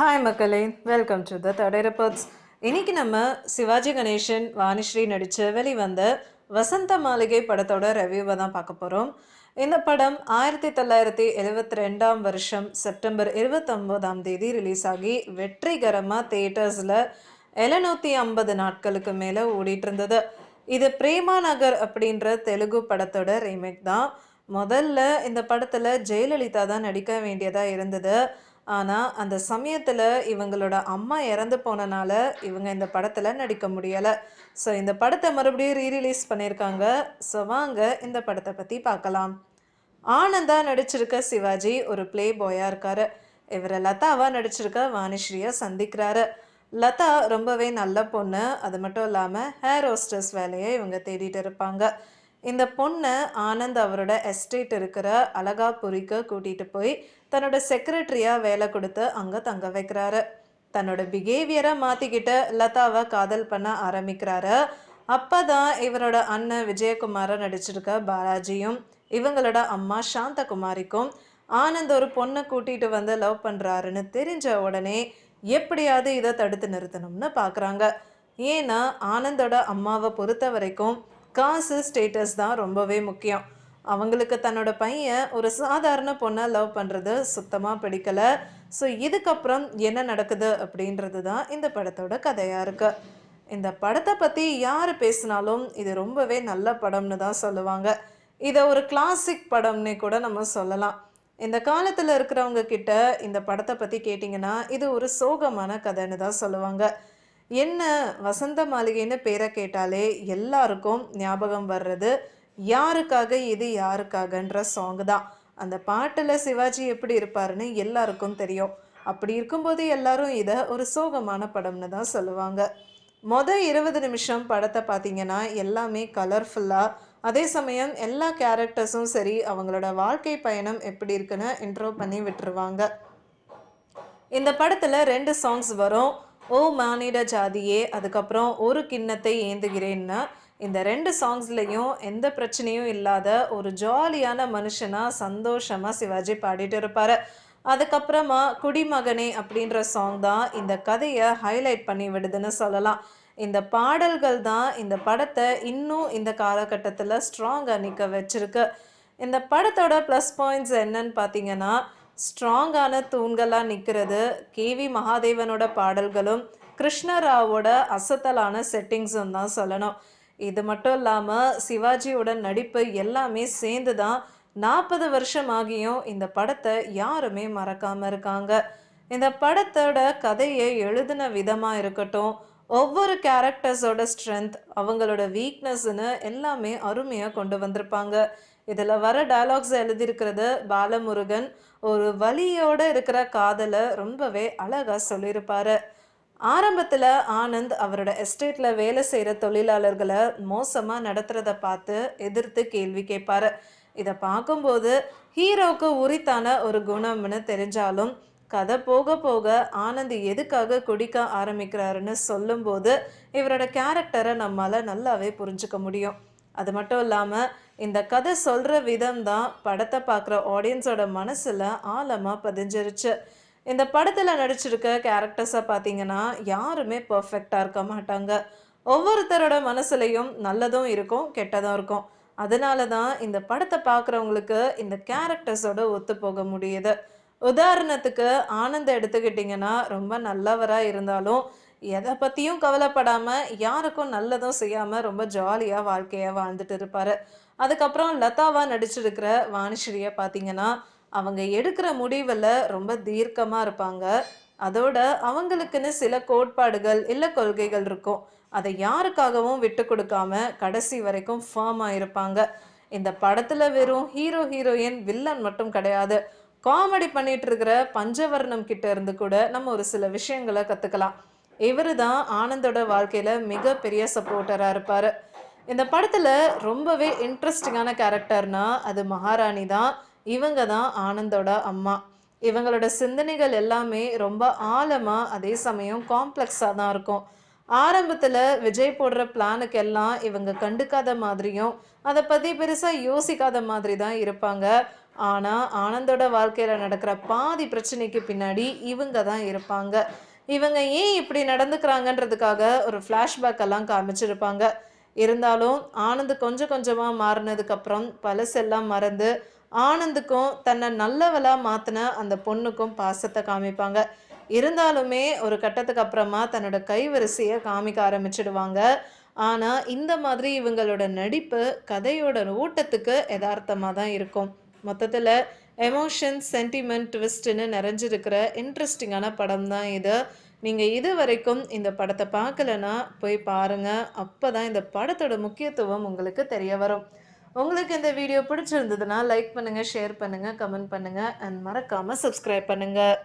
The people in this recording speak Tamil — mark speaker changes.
Speaker 1: ஹாய் மக்களே. வெல்கம் டு த தடை ரிப்போர்ட்ஸ் இன்றைக்கி நம்ம சிவாஜி கணேசன் வாணிஸ்ரீ நடித்த வெளிவந்த வசந்த மாளிகை படத்தோட ரிவ்யூவை தான் பார்க்க போகிறோம் இந்த படம் ஆயிரத்தி தொள்ளாயிரத்தி எழுபத்தி ரெண்டாம் வருஷம் செப்டம்பர் இருபத்தொம்போதாம் தேதி ரிலீஸ் ஆகி வெற்றிகரமாக தேட்டர்ஸில் எழுநூற்றி ஐம்பது நாட்களுக்கு மேலே ஓடிட்டு இருந்தது இது பிரேமா நகர் அப்படின்ற தெலுங்கு படத்தோட ரீமேக் தான். முதல்ல இந்த படத்தில் ஜெயலலிதா தான் நடிக்க வேண்டியதாக இருந்தது. ஆனால் அந்த சமயத்தில் இவங்களோட அம்மா இறந்து போனனால இவங்க இந்த படத்தில் நடிக்க முடியலை. ஸோ இந்த படத்தை மறுபடியும் ரீரிலீஸ் பண்ணியிருக்காங்க. ஸோ வாங்க இந்த படத்தை பற்றி பார்க்கலாம். ஆனந்தா நடிச்சிருக்க சிவாஜி ஒரு பிளே பாயாக இருக்காரு. இவர் லதாவா நடிச்சிருக்க வாணிஸ்ரீயை சந்திக்கிறாரு. லதா ரொம்பவே நல்ல பொண்ணு. அது மட்டும் இல்லாமல் ஹேர் ஹோஸ்டர்ஸ் வேலையை இவங்க தேடிட்டு இருப்பாங்க. இந்த பொண்ணை ஆனந்த் அவரோட எஸ்டேட் இருக்கிற அழகாபுரிக்கு கூட்டிகிட்டு போய் தன்னோட செக்ரட்டரியாக வேலை கொடுத்து அங்கே தங்க வைக்கிறாரு. தன்னோட பிஹேவியரை மாற்றிக்கிட்டு லதாவை காதல் பண்ண ஆரம்பிக்கிறாரு. அப்போ தான் இவரோட அண்ணன் விஜயகுமாரை நடிச்சிருக்க பாலாஜியும் இவங்களோட அம்மா சாந்தகுமாரிக்கும் ஆனந்த் ஒரு பொண்ணை கூட்டிகிட்டு வந்து லவ் பண்ணுறாருன்னு தெரிஞ்ச உடனே எப்படியாவது இதை தடுத்து நிறுத்தணும்னு பார்க்குறாங்க ஏன்னா ஆனந்தோட அம்மாவை பொறுத்த வரைக்கும் காசு ஸ்டேட்டஸ் தான் ரொம்பவே முக்கியம். அவங்களுக்கு தன்னோட பையன் ஒரு சாதாரண பொண்ணை லவ் பண்ணுறது சுத்தமாக பிடிக்கலை. ஸோ இதுக்கப்புறம் என்ன நடக்குது அப்படின்றது தான் இந்த படத்தோட கதையாக இருக்குது இந்த படத்தை பற்றி யார் பேசினாலும் இது ரொம்பவே நல்ல படம்னு தான் சொல்லுவாங்க. இதை ஒரு கிளாசிக் படம்னே கூட நம்ம சொல்லலாம். இந்த காலத்தில் இருக்கிறவங்க கிட்ட இந்த படத்தை பற்றி கேட்டிங்கன்னா இது ஒரு சோகமான கதைன்னு தான் சொல்லுவாங்க. என்ன வசந்த மாளிகைன்னு பேரை கேட்டாலே எல்லாருக்கும் ஞாபகம் வர்றது யாருக்காக இது யாருக்காகன்ற சாங் தான். அந்த பாட்டில் சிவாஜி எப்படி இருப்பாருன்னு எல்லாருக்கும் தெரியும். அப்படி இருக்கும்போது எல்லாரும் இதை ஒரு சோகமான படம்னு தான் சொல்லுவாங்க. மொதல் இருபது நிமிஷம் படத்தை பார்த்தீங்கன்னா எல்லாமே கலர்ஃபுல்லாக அதே சமயம் எல்லா கேரக்டர்ஸும் சரி அவங்களோட வாழ்க்கை பயணம் எப்படி இருக்குன்னு இன்ட்ரோ பண்ணி விட்டுருவாங்க. இந்த படத்தில் ரெண்டு சாங்ஸ் வரும். ஓ மானிட ஜாதியே அதுக்கப்புறம் ஒரு கிண்ணத்தை ஏந்துகிறேன்னு இந்த ரெண்டு சாங்ஸ்லேயும் எந்த பிரச்சனையும் இல்லாத ஒரு ஜாலியான மனுஷனாக சந்தோஷமாக சிவாஜி பாடிட்டு இருப்பார். அதுக்கப்புறமா குடிமகனே அப்படின்ற சாங் தான் இந்த கதையை ஹைலைட் பண்ணி விடுதுன்னு சொல்லலாம். இந்த பாடல்கள் தான் இந்த படத்தை இன்னும் இந்த காலகட்டத்தில் ஸ்ட்ராங்காக நிற்க வச்சிருக்கு. இந்த படத்தோட ப்ளஸ் பாயிண்ட்ஸ் என்னன்னு பார்த்தீங்கன்னா ஸ்ட்ராங்கான தூண்களாக நிற்கிறது கேவி மகாதேவனோட பாடல்களும் கிருஷ்ணராவோட அசத்தலான செட்டிங்ஸும் தான் சொல்லணும். இது மட்டும் இல்லாமல் சிவாஜியோட நடிப்பு எல்லாமே சேர்ந்து தான் நாற்பது வருஷம் ஆகியும் இந்த படத்தை யாருமே மறக்காமல் இருக்காங்க. இந்த படத்தோட கதையை எழுதின விதமாக இருக்கட்டும் ஒவ்வொரு கேரக்டர்ஸோட ஸ்ட்ரென்த் அவங்களோட வீக்னஸ்ன்னு எல்லாமே அருமையாக கொண்டு வந்திருப்பாங்க. இதில் வர டயலாக்ஸ் எழுதியிருக்கிறது பாலமுருகன். ஒரு வலியோடு இருக்கிற காதலை ரொம்பவே அழகாக சொல்லியிருப்பார். ஆரம்பத்தில் ஆனந்த் அவரோட எஸ்டேட்டில் வேலை செய்கிற தொழிலாளர்களை மோசமாக நடத்துகிறத பார்த்து எதிர்த்து கேள்வி கேட்பார். இதை பார்க்கும்போது ஹீரோவுக்கு உரித்தான ஒரு குணம்னு தெரிஞ்சாலும் கதை போக போக ஆனந்த் எதுக்காக குடிக்க ஆரம்பிக்கிறாருன்னு சொல்லும்போது இவரோட கேரக்டரை நம்மளால் நல்லாவே புரிஞ்சுக்க முடியும். அது மட்டும் இல்லாமல் இந்த கதை சொல்கிற விதம் தான் படத்தை பார்க்குற ஆடியன்ஸோட மனசில் ஆழமாக பதிஞ்சிருச்சு. இந்த படத்தில் நடிச்சிருக்க கேரக்டர்ஸை பார்த்தீங்கன்னா யாருமே பர்ஃபெக்டாக இருக்க மாட்டாங்க. ஒவ்வொருத்தரோட மனசுலையும் நல்லதும் இருக்கும் கெட்டதும் இருக்கும். அதனால தான் இந்த படத்தை பார்க்குறவங்களுக்கு இந்த கேரக்டர்ஸோட ஒத்து போக முடியுது. உதாரணத்துக்கு ஆனந்த எடுத்துக்கிட்டிங்கன்னா ரொம்ப நல்லவராக இருந்தாலும் எதை பற்றியும் கவலைப்படாமல் யாருக்கும் நல்லதும் செய்யாமல் ரொம்ப ஜாலியாக வாழ்க்கையாக வாழ்ந்துட்டு இருப்பார். அதுக்கப்புறம் லதாவாக நடிச்சிருக்கிற வாணிஸ்ரீயை பார்த்தீங்கன்னா அவங்க எடுக்கிற முடிவில் ரொம்ப தீர்க்கமாக இருப்பாங்க. அதோட அவங்களுக்குன்னு சில கோட்பாடுகள் இல்லை கொள்கைகள் இருக்கும். அதை யாருக்காகவும் விட்டு கொடுக்காம கடைசி வரைக்கும் ஃபார்மாக இருப்பாங்க. இந்த படத்தில் வெறும் ஹீரோ ஹீரோயின் வில்லன் மட்டும் கிடையாது. காமெடி பண்ணிட்டு இருக்கிற பஞ்சவர்ணம் கிட்ட இருந்து கூட நம்ம ஒரு சில விஷயங்களை கற்றுக்கலாம் இவர் தான் ஆனந்தோட வாழ்க்கையில் மிகப்பெரிய சப்போர்ட்டராக இருப்பார். இந்த படத்தில் ரொம்பவே இன்ட்ரெஸ்டிங்கான கேரக்டர்னா அது மகாராணி தான். இவங்க தான் ஆனந்தோட அம்மா. இவங்களோட சிந்தனைகள் எல்லாமே ரொம்ப ஆழமாக அதே சமயம் காம்ப்ளெக்ஸாக தான் இருக்கும். ஆரம்பத்தில் விஜய் போடுற பிளானுக்கு எல்லாம் இவங்க கண்டுக்காத மாதிரியும் அதை பற்றி பெருசாக யோசிக்காத மாதிரி தான் இருப்பாங்க. ஆனால் ஆனந்தோட வாழ்க்கையில் நடக்கிற பாதி பிரச்சனைக்கு பின்னாடி இவங்க தான் இருப்பாங்க. இவங்க ஏன் இப்படி நடந்துக்கிறாங்கன்றதுக்காக ஒரு ஃப்ளாஷ்பேக் எல்லாம் காமிச்சிருப்பாங்க. இருந்தாலும் ஆனந்த் கொஞ்சம் கொஞ்சமாக மாறினதுக்கப்புறம் பழசெல்லாம் மறந்து ஆனந்துக்கும் தன்னை நல்லவளாக மாற்றின அந்த பொண்ணுக்கும் பாசத்தை காமிப்பாங்க. இருந்தாலுமே ஒரு கட்டத்துக்கு அப்புறமா தன்னோட கைவரிசையை காமிக்க ஆரம்பிச்சிடுவாங்க. ஆனால் இந்த மாதிரி இவங்களோட நடிப்பு கதையோட ஓட்டத்துக்கு யதார்த்தமாக தான் இருக்கும். மொத்தத்தில் எமோஷன் சென்டிமெண்ட் ட்விஸ்ட்னு நிறைஞ்சிருக்கிற இன்ட்ரெஸ்டிங்கான படம் தான் இது. நீங்கள் இது வரைக்கும் இந்த படத்தை பார்க்கலன்னா போய் பாருங்கள் அப்போ தான் இந்த படத்தோட முக்கியத்துவம் உங்களுக்கு தெரிய வரும். உங்களுக்கு இந்த வீடியோ பிடிச்சிருந்ததுன்னா லைக் பண்ணுங்கள் ஷேர் பண்ணுங்கள் கமெண்ட் பண்ணுங்கள் அண்ட் மறக்காமல் சப்ஸ்கிரைப் பண்ணுங்கள்